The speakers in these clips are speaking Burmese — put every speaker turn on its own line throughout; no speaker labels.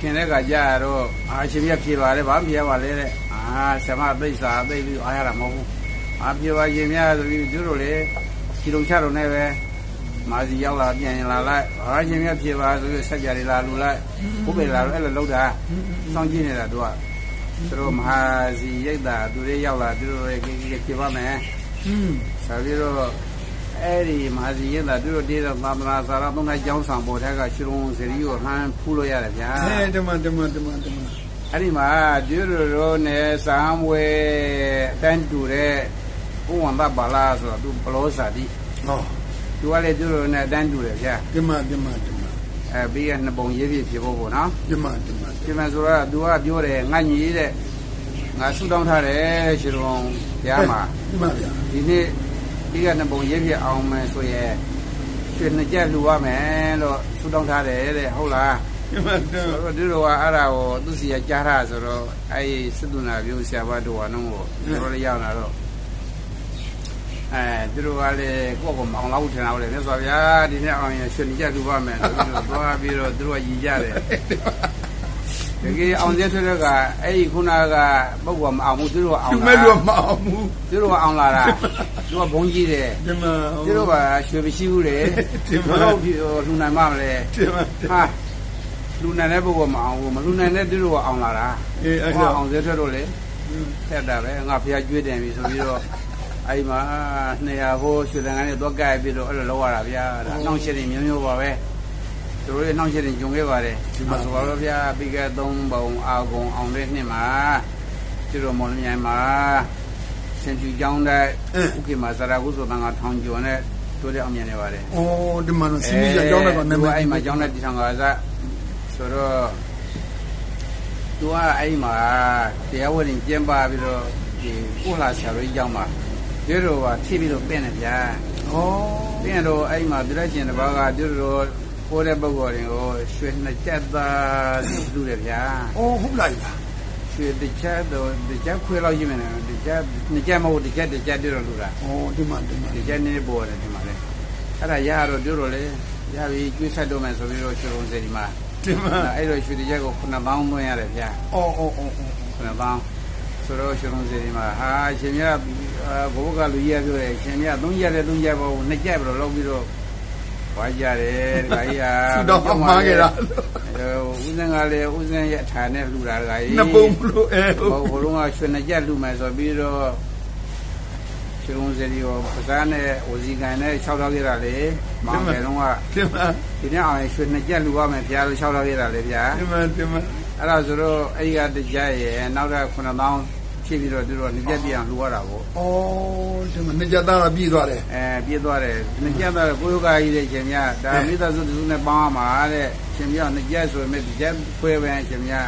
ခင်တဲ့ကကြာတော့အာရှင်ပြဖြေပါတယ်ဗာဖြေရပါလေတဲ့အာဆမသိစ္စာသိပြီးအားရတာမဟုတ်ဘူးအာဖြေပါရှင်များဆိုပြီးသူတို့လေခြေလုံးချတော့နဲ့ပဲမာစီရောက်လာပြန်ရင်လာလိုက်အာရှင်ပြဖြေပါဆိုပြီးဆက်ကြရီလာလူလိုက်ဘုပ္ပေလာလို့အဲ့လိုလောက်တာစောင့်ကြည့်နေတာသူကသူတို့မဟာစီရိတ်တာသူတွေရောက်လာသူတို့ရေဖြေပါမယ်
อืม
ဆက်ပြီးတော့ အဲ့ဒီမဟာစီရိတ်တာသူတို့တည်းတော့သာမဏေစာရသုံးတဲ့ကျောင်းဆောင်ပေါ်ထက်ကရှင်ရုံစရီကိုဟမ်းဖူးလို့ရတယ်ဗျာ
အဲဓမ္မဓမ္မဓမ္မဓမ္မ
အဲ့ဒီမှာဒီလိုလိုနဲ့စံဝဲအတန်းတူတဲ့ဥဝန္တပါလာဆိုတော့သူဘလောစာတိ
ဟော
သူကလည်းဒီလိုနဲ့အတန်းတူတယ်ဗျာ
ဓမ္မဓမ္မဓမ္မ
အဲပြီးရနှစ်ပုံရေးပြဖြစ်ဖို့ပေါ့နော်
ဓမ္မဓမ္မ
ဒီမှာဆိုတော့သူကပြောတယ်ငါညီတဲ့ငါဆူတောင်းထားတယ်ရှင်တော်ဘုရားမှာ
ဓမ္မဗျာ
ဒီနေ့ ပြီးရနှစ်ပုံရေးပြအောင်မယ်ဆိုရင်ရွှေနှစ်ကြက်လှူရမယ်လို့ဆူတောင်းထားတယ်တဲ့ဟုတ်လား
ဓမ္မဓမ္မ
ဆိုတော့ဒီလိုကအဲ့ဒါကိုသူစီကကြားတာဆိုတော့အဲ့ဒီစစ်တုနာပြုဆရာဘတော်ကနုံးကိုဒီလိုလေးရောက်လာတော့အဲသူတို့ကလည်းကိုယ့်ကိုမအောင်လောက်ထင်တာလေမြတ်စွာဘုရားဒီနေ့အောင်ရင်ရှင်ကြလူပါမယ်ဆိုပြီးတော့သွားပြီးတော့သူတို့ကရည်ကြတယ်တကယ်အောင်တဲ့ဆိုတော့ကအဲ့ဒီခုနကပုဂ္ဂိုလ်မအောင်ဘူးသူတို့ကအောင်
သူ
လာ
မဲ့လို့မအောင်ဘူး
သူတို့ကအောင်လာတာ သူကဘုံကြီးတယ်
ဓမ္မ
သူတို့ကရွှေမရှိဘူးလေ
ဒီမှာ
ဘယ်တော့လှူနိုင်မှမလဲ
ဓမ္မ
ဟာလူနိုင်တဲ့ပုဂ္ဂိုလ်မအောင်ဘူးမလူနိုင်တဲ့သူတို့ကအောင်လာတာ
အေးအဲ့
ဟော
ဒါ
အောင်သေးထွက်တော့လေဖက်တာပဲငါဖះကျွေးတယ်ပြီဆိုပြီးတော့အဲ့မှာ200ဟိုရွှေတန်ကနေတော့ကြိုက်ပြီးတော့အဲ့လိုလောက်ရတာဗျာဒါနှောင့်ရှက်နေမျိုးမျိုးပါပဲသူတို့ရဲ့နှောင့်ရှက်နေဂျုံခဲ့ပါတယ်ဒီမှာဆိုတော့ဗျာပြီးခဲ့3ပုံအာကုံအောင်တဲ့နှစ်မှာကျတော့မော်လမြိုင်မှာ စင်တီကျောင်းတဲ့ဥက္ကေမှာစရာကုဆိုတန်ကထောင်ကျော်နဲ့တို့တဲ့အောင်မြင်နေပါတယ်
ဩဓမ္မနော်စီမီရကြောင်းတဲ့ကနာမည်
အဲ့မှာကျောင်းတဲ့တီဆောင်ကစားဆိုတော့သူကအဲ့မှာတရားဝင်ကျင်းပပြီးတော့ဒီကိုလာဆရာတို့ကျောင်းမှာဒီလိုကထိပြီးတော့ပြင်နေဗျာ
ဩ
ပြင်တော့အဲ့မှာသူလည်းကျင်တစ်ပါးကဒီလိုဟိုတဲ့ပုဂ္ဂိုလ်တွေကိုရွှေနှစ်ကြက်သားလူတယ်ဗျာ
ဩဟုတ်လိုက်လား
ရွှေတစ်ချက်တော့တစ်ချက်ခွဲလောက်ရှိမယ်နော်တစ်ချက်နှစ်ချက်မဟုတ်တစ်ချက်တစ်ချက်တည်းတော့လူတာ
ဩဓမ္မဓမ္မ
ဒီကျနေပေါ်တယ်ဒီမှာလေအဲ့ဒါရတော့တို့တော့လေရပြီကျွေးဆက်တော့မယ်ဆိုပြီးတော့ရှင်ုံစေဒီမှာ
ဓမ္မ
အဲ့တော့ရွှေတရက်ကို9000သွင်းရတယ်ဗျာ
ဩဩဩဩ
9000ဆိုတော့ရှင်ုံစေဒီမှာဟာရှင်မြတ်ဘုဘကလူကြီးပြောတယ်ရှင်မြတ်3ရက်နဲ့3ရက်ပေါ့နှစ်ရက်ပြီးတော့လောက်ပြီးတော့ဝါကြတယ်ဒကာကြီးဟာ
သူတော့အမှားခဲ့တာ
အဲ့ ဦးစင်ကလည်းဦးစင်ရဲ့အထာနဲ့လှူတာဒကာကြီး
နှစ်ပုံမလို့အဲ
ဟိုဘုလုံးကရွှေနှစ်ရက်လှူမယ်ဆိုပြီးတော့ရှင်ုံစေဒီကိုပဇာနဲ့ဝစီကန်နဲ့6ထောက်ခဲ့တာလေမောင်ငယ်တော့က
ဓမ္မ
ဒီနေ့အောင်ရွှေနှစ်ကြက်လူရမယ်ဖျားလို့6လောက်ရတာလေဗျာ
ဓမ္မဓမ္မ
အဲ့ဒါဆိုတော့အဲ့ဒီကတကြက်ရဲ့နောက်တော့9000 ဖြည့်ပြီးတော့သူတို့နှစ်ကြက်ပြအောင်လူရတာပေါ့
ဩဓမ္မနှစ်ကြသားတော့ပြီးသွားတယ်
အဲပြေးသွားတယ်နှစ်ကြက်တော့ကိုယောဂကြီးတဲ့ရှင်မြတ်ဒါမိသားစုတူနဲ့ပေါင်းရမှာတဲ့ရှင်မြတ်နှစ်ကြက်ဆိုရင်ဒီကြက်ခွဲပဲရှင်မြတ်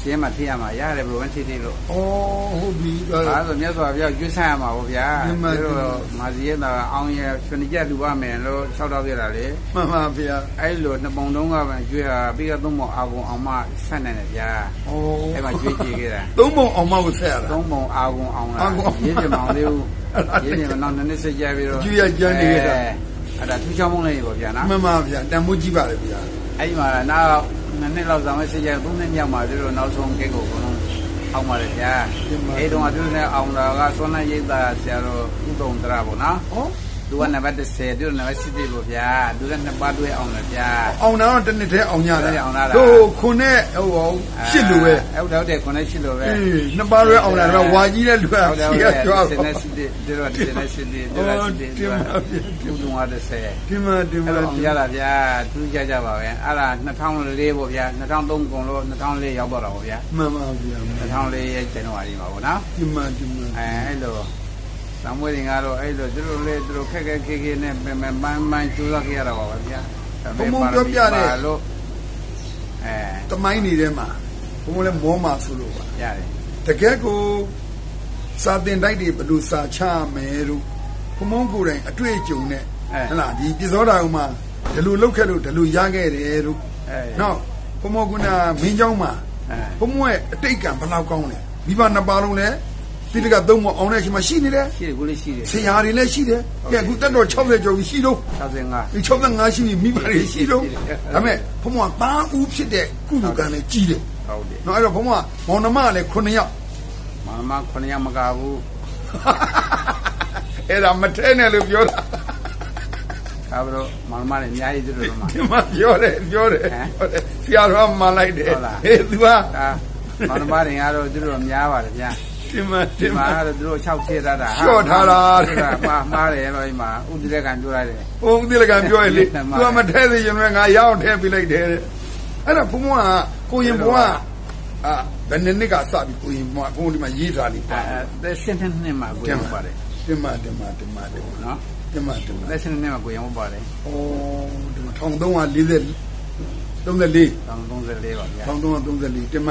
ရှင်းမှထိရမှာရတယ်ဘယ်လိုမှထိထိလို့
ဩဟုတ်ပြီသွား
ဒါဆိုမြတ်စွာဘုရားကျွတ်ဆန်းရမှာပေါ့ဗျာ
မှန်ပါ
သူတို့မာဇီရဲ့တာအောင်ရဲ့ရွှေနှစ်ကြက်လူရမယ်လို့6လောက်ရတာလေ
မှန်ပါဗျာ
အဲ့လိုနှစ်ပုံတုံးကမှကျွေးတာပြီးတော့သုံးပုံအာကုန်အောင်မှဆက်နေတယ်ဗျာ
ဩ
အဲ့မှာကျွေးကြည့်ခဲ့တာ
သုံးပုံအောင်မကိုဆက်ရတာ
သုံးပုံအာကုန်အောင်
အာ
လား
ကုန်အောင်
ရေးပြမအောင်သေးဘူး
အဲ့ဒါ
ရေးပြမအောင်နည်းနည်းစစ်ကြပြီးတော့
ကျွေးရကြမ်းနေခဲ့တာ
အဲ့ဒါထူးခြားမုန်းလေးပေါ့ဗျာနော်
မှန်ပါဗျာတန်မိုးကြီးပါလေဗျာ
အဲ့ဒီမှာနောက် နှစ်နှစ်လောက်ဆောင်မဲ့စစ်ကြသုံးနှစ်မြောက်မှာသူတို့နောက်ဆုံးကိတ်ကိုဘုံအောင်ပါတယ်ဗျာအဲ့တုန်းကသူတို့နဲ့အောင်တာကဆွမ်းနာရိတ်တာဆရာတော်ဥဒုံတရပေါ့နော်
ဩ
သူကနံပါတ်30သူကနံပါတ်7ပေါ့ဗျာသူကနှစ်ပါးတွဲအောင်တယ်ဗျာ
အောင်နာတော့တစ်နှစ်တည်းအောင်ရတယ်
တစ်နှစ်အောင်လာတာ
တို့ခုနဲ့ဟိုဟိုရှစ်လူပဲ
ဟုတ်တယ်ဟုတ်တယ်ခုနှစ်ရှစ်လိုပဲ
အေးနှစ်ပါးရဲအောင်လာတော့ဝါကြီးတဲ့လူက
ဟုတ်တယ်
ရှ
ဟုတ်ေ့တယ်
ကကြွား
စ
ပါ
နေစစ်တဲ့ဒီတော့ဒီနေ့စစ်တဲ့ဒီတော့စစ်တဲ့ဒီတော့ဒီတော့ငါတဲ့ဆယ်
ဒီမှာဒီ
အဲ့
မှာ
တော့အောင်ရတာဗျာသူကြကြပါပဲအဲ့ဒါ2004ပေါ့ဗျာ2003ကုန်လို့2004ရောက်တော့တာပေါ့ဗျာ
မှန်ပါဗျာ
2004ရဲ့ဇန်နဝါရီမှာပေါ့နော်
ဒီမှာဒီမှာ
အဲအဲ့လို သံမွေးတွေကတော့အဲ့လိုသူတို့လေသူတို့ခက်ခက်ခဲခဲနဲ့ပင်ပန်းပန်းပန်းကြိုးစားခဲ့ရတာပါဗျာလို့အဲ
တမိုင်းနေထဲမှာဘုံလည်းမောမှာဆိုလို့ပါ
ရတယ်
တကယ်ကိုစာတင်တိုက်တွေဘယ်လိုစာချမယ်တို့ဘုံမုံကိုယ်တိုင်အတွေ့အကြုံနဲ့ဟလာဒီပြစောတာဥမှာဒီလိုလောက်ခဲ့လို့ဒီလိုရခဲ့တယ်တို့
အဲ
နောက်ဘုံမကုနာမင်းเจ้าမှာ
အဲ
ဘုံမရဲ့အတိတ်ကံဘယ်လောက်ကောင်းလဲမိဘနှစ်ပါးလုံးလည်း ပိဋကသုံးမောအောင်တဲ့အချိန်မှာရှိနေတယ်
ရှိတယ်ကိုလေးရှိတယ်
ဆရာတွေလည်းရှိတယ်ကဲအခုတက်တော့60ကျော်ပြီရှိတော့
65
ဒီ65ရှိပြီမိဘတွေရှိတော့
ရှိတယ်
ဒါပေမဲ့ဘုံကတားဦးဖြစ်တဲ့ကုလူကံလည်းကြီးတယ်
ဟုတ်တယ်
နော်အဲ့တော့ဘုံကမောင်နှမကလည်း9ယောက်
မမ9ရက်မကဘူး
အဲ့ဒါမထဲနဲ့လို့ပြောတာ
ဒါပြီးတော့မမလည်းအများကြီးတို့တော့မှာ
ဒီမှာပြောတယ်ပြောတယ်
ဟမ်
ဟုတ်တယ်ဆရာတော်ကမှန်လိုက်တယ်
ဟုတ်လား
ဟေး तू က
ဒါမမတွေကတော့တို့တော့များပါတယ်ဗျာ
ဒီမှာဒီ
ဒီမှာ
မှာ
ကတော့တို့6ထည့်တတ်တာ
လျှော့ထားတာတဲ့
တဲ့မှာမှားတယ်လို့ဒီမှာဥဒိရကံပြောရတယ်
ဟိုဦးသီလကံပြောရင်လေ
မှန်ပါ
तू ကမထဲသေးရင်လည်းငါရအောင်ထဲပေးလိုက်တယ်တဲ့အဲ့ဒါဘုံကကိုရင်ဘုံကအာဘယ်နှစ်နှစ်ကစပြီးကိုရင်ဘုံကဘုံဒီမှာရေးထားလိမ့်ပါ
အဲသက်စင်းတဲ့နှစ်မှာကိုရမပါတယ်
တင်မတင်မတင်မတင်မ
နော်
တင်မတင်မ
သက်စင်းတဲ့နှစ်မှာကိုရမပါတယ်
ဩဒီမှာ1340 34
တောင်း34ပါဗျာ
1334တင်မ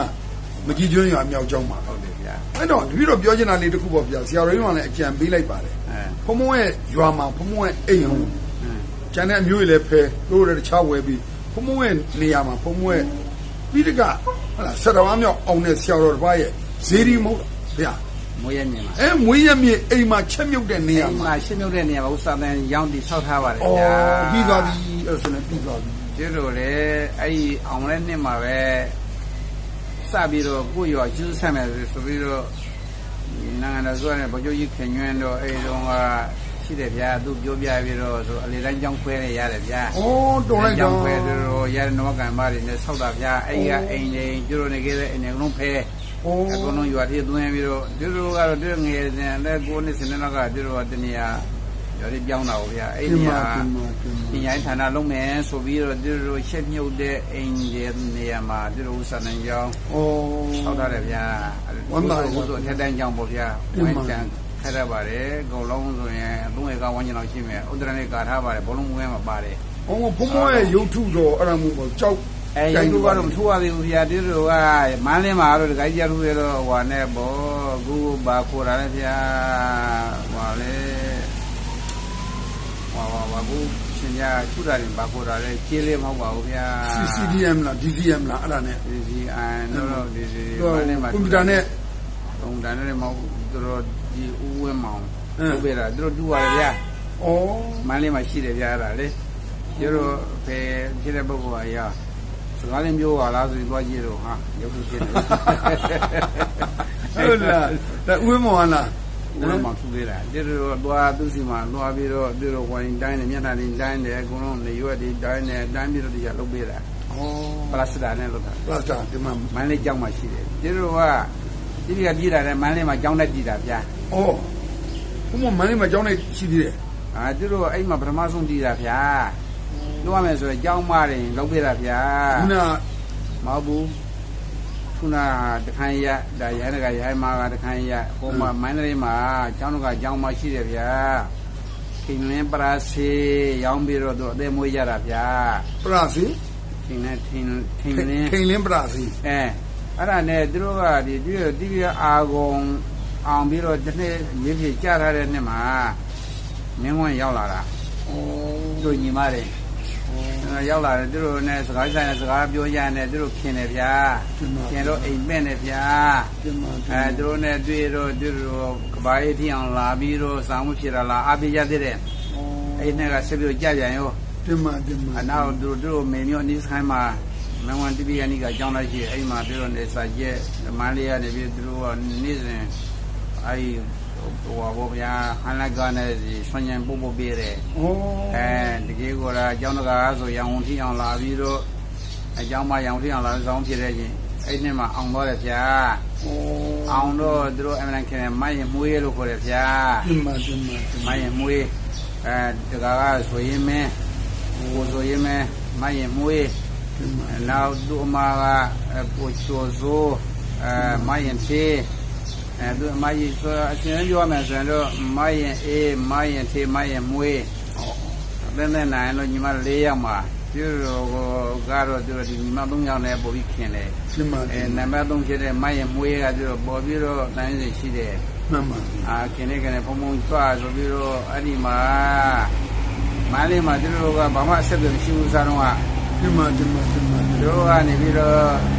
မကြီးကျွန်းရွာမြောက်ကျောင်းမှာ
ဟုတ်တယ်ဗျာ
အဲ့တော့တပည့်တော်ပြောချင်တာလေးတစ်ခုပေါ့ဗျာဆရာတော်ကြီးကလည်းအကြံပေးလိုက်ပါတယ်
အဲ
ဖုံဖုံရဲ့ရွာမှာဖုံဖုံရဲ့အိမ်ဟော
အင်း
ကျန်တဲ့အမျိုးတွေလည်းဖဲတို့လည်းတခြားဝယ်ပြီးဖုံဖုံရဲ့နေရာမှာဖုံဖုံရဲ့ပြီးတကဟုတ်လားဆက်တော်မြောက်အောင်တဲ့ဆရာတော်တစ်ပါးရဲ့ဇေဒီမဟုတ်ဗျာ
မွေးရမြင်မှာ
အဲမွေးရမြေအိမ်မှာချက်မြုပ်တဲ့နေရာ
ဒီ
မှာ
မှာရှင်းမြုပ်တဲ့နေရာမှာဥစ္စာတန်ရောင်းတိဆောက်ထားပါတယ်
ဩ
ဗျာ
ပြီးသွားပြီအဲ့ဆိုရင်ပြီးသွားပြီ
ကျတို့လေအဲ့ဒီအောင်တဲ့နှစ်မှာပဲ စပြီးတော့ကိုရောကျူးဆက်မယ်ဆိုပြီးတော့နိုင်ငံတော်ဆိုတဲ့ဗိုလ်ချုပ်ကြီးခင်ညွန်းတော့အဲ့တုန်းကရှိတယ်ဗျာသူပြောပြပြီးတော့ဆိုအလေတိုင်းကြောင်းခွဲနေရတယ်ဗျာ
ဩတုံလိုက်
ကြော
တော့
င်းခွဲတို့ရတဲ့နဝကံမတွေနဲ့ဆောက်တာဗျာအဲ့ဒီကအိမ်တွေကျတို့နေခဲ့တဲ့အိမ်တွေအကုန်လုံးဖဲ
ဩ
အကုန်လုံးရွာတိသွင်းပြီးတော့ကျတို့ကတော့တို့ငယ်တဲ့လက်ကိုနှစ်စနေတော့ကကျတို့ကတနေရာ ရွာတိပြောင်းတာဗျာအဲ့
ဒီ
ဒီ
မှာ
ဟာ
ဒီမှာဒီမှာ
ပညာရေးဌာနလုံးမယ်ဆိုပြီးတော့သူတို့ရှက်မြုပ်တဲ့အိမ်ရဲ့နေရာမှာသူတို့ဥစ္စာနိုင်ကြောင်း
ဩ
ဆောက်ထားတယ်ဗျာ
ဝမ်းသာတယ်
ဘုဆိုအထက်တန်းကြောင်းပေါ့ဗျာ
ဒီ
ဝ
မှာ
င်းချန်ခက်ရပါတယ်အကုန်လုံးဆိုရင်အသုံးရကဝန်းကျင်လောက်ရှိမယ်ဥဒရနဲ့ကာထားပါတယ်ဘလုံးဝဲမှာပါတယ်
ဩဖုံဖုံရဲ့ရုပ်ထုတော်အဲ့ဒါမျိုးပေါ့ကြောက်
အဲရုပ်တို့ကတော့မထိုးရသေးဘူးဗျာသူတို့ကမန်းလင်းမှာတော့ဒကာကြီးရထူးရတော့ဟွာနဲ့ပေါ့ခုဘာခေါ်တာလဲဗျာဟွာလေ ဟွာဟွာဟွာခုရှင်ကြထူတာရင်ဘာခေါ်တာလဲကျေးလေးမဟုတ်ပါဘူးဗျာ
CCDM လား DVM လားအဲ့ဒါနဲ့
ဒီစီအန်တော့ဒီဒီ
သူကကွန်ပျူတာနဲ့
ကွန်ပျူတာနဲ့မဟုတ်သူတို့ဒီဦးဝဲမောင်
အင်း
လုပ်ပေးတာသူတို့တူပါတယ်ဗျာ
ဩ
မန်းလေးမှာရှိတယ်ဗျာအဲ့ဒါလေကျတို့ဖေဖြစ်တဲ့ပုဂ္ဂိုလ်အရာစကားလေးမျိုးပါလားဆိုပြီးသွားကြည့်တော့ဟာရုပ်ထုဖြစ်နေ
ဟုတ်လားဒါဥမောဟလား
ဦးဝဲမောင်ထူပေးတာကျတို့သွားသူစီမှာသွားပြီးတော့သူတို့ဝိုင်းတိုင်းတယ်မျက်နှာတွေတိုင်းတယ်အကုန်လုံးနေရွက်တွေတိုင်းတယ်တိုင်းပြီးတော့ဒီကလုပ်ပေးတာ
ဩ
ပလတ်စတာနဲ့လုပ်တာ
ပလတ်စတာဒီမှာ
မန်းလေးကျောင်းမှာရှိတယ်ကျတို့ကဒီဒီကပြည်တာနဲ့မန်းလေးမှာကျောင်းတက်ကြည့်တာဗျာ
ဩဘုံမမန်းလေးမှာကြောင်းနေရှိသေးတယ်
အာသူတို့အဲ့မှာပထမဆုံးတည်တာဗျာပြောရမယ်ဆိုရင်ကျောင်းမတွေလုပ်ပြတာဗျာ
ခုန
မဟုတ်ဘူး ခုနတခန်းရဒါရဟန်းကရဟန်းမာကတခန်းရဟိုမှာမန္တလေးမှာကျောင်းတော်ကကျောင်းမရှိတယ်ဗျာခင်လင်းပရာစီရောင်းပြီးတော့သူအသေးမွေးကြတာဗျာ
ပရာစီ
ခင်နဲ့ထင်းထင်းလင်း
ခိန်လင်းပရာစီ
အဲအဲ့ဒါနဲ့သူတို့ကဒီဒီဒီပြအာဂုံအောင်ပြီးတော့တစ်နှစ်ရေးဖြစ်ကြထားတဲ့နှစ်မှာမင်းဝန်ရောက်လာတာ
ဩ
တို့ညီမတွေအဲ ရောက်လာတယ်သူတို့နဲ့စကားဆိုင်နဲ့စကားပြောကြတယ်သူတို့ခင်တယ်ဗျာခင်တော့အိမ်မဲ့တယ်ဗျာ
ဒီမှာ
အဲသူတို့နဲ့တွေ့တော့သူတို့ကဘာရေးထီအောင်လာပြီးတော့စာမှုဖြစ်တာလားအပိရသေးတယ်အဲ့နဲ့ကဆက်ပြီးကြပြန်ရော
ဒီမှာဒီမှာ
အနောက်သူတို့သူတို့မေမျိုးနီးဆိုင်မှာမန်ဝန်တပိယနီကအကြောင်းလိုက်ရှိအဲ့မှာသူတို့နေစာကျက်မန်းလေးကနေပြီးသူတို့ကနေ့စဉ်အဲ့ ဟိုဘောဗျာဟန်လိုက်ကနေဆွမ်းញံပို့ပို့ပေးတယ်
ဩ
အဲတကယ်ကိုလာအကြောင်းတကားဆိုရောင်ဝင်ထီအောင်လာပြီးတော့အကြောင်းမရောင်ထီအောင်လာဆောင်ဖြစ်တဲ့ချင်းအဲ့နှစ်မှာအောင်တော့တယ်ဗျာ
ဩ
အောင်တော့သူတို့အမှန်ခင်မရင်မွေးလို့ခေါ်တယ်ဗျာ
ဒီမှာဒီမှာဒီ
မ
မှာ
ရင်မွေးအဲတကားကဆိုရင်မင်းဟိုဆိုရင်မင်းမရင်မွေး
ဒီမှာ
နောက်သူ့အမကကိုချိုစိုးအဲမရင်သေး အဲသူအမကြီးဆိုအရှင်ပြောမယ်ဆိုရင်တော့မရင်အေးမရင်သေးမရင်မွေးအသင်းနဲ့နိုင်လို့ညီမ၄ယောက်မှာသူတို့ကတော့သူတို့ဒီညီမ၃ယောက်နဲ့ပို့ပြီးခင်တယ်
ဒီမှာ
အဲနံပါတ်3ဖြစ်တဲ့မရင်မွေးကသူတို့ပေါ်ပြီးတော့တိုင်းစီရှိတယ်
မှန်ပါ
အာခင်နေကနေဖုံဖုံကြွဆိုပြီးတော့အဲ့ဒီမှာမန်းလေးမှာသူတို့ကဘာမှအဆက်အသွယ်မရှိဘူးစားတော့က
ဒီမှာဒီမှာဒီမှာ
သူတို့ကနေပြီးတော့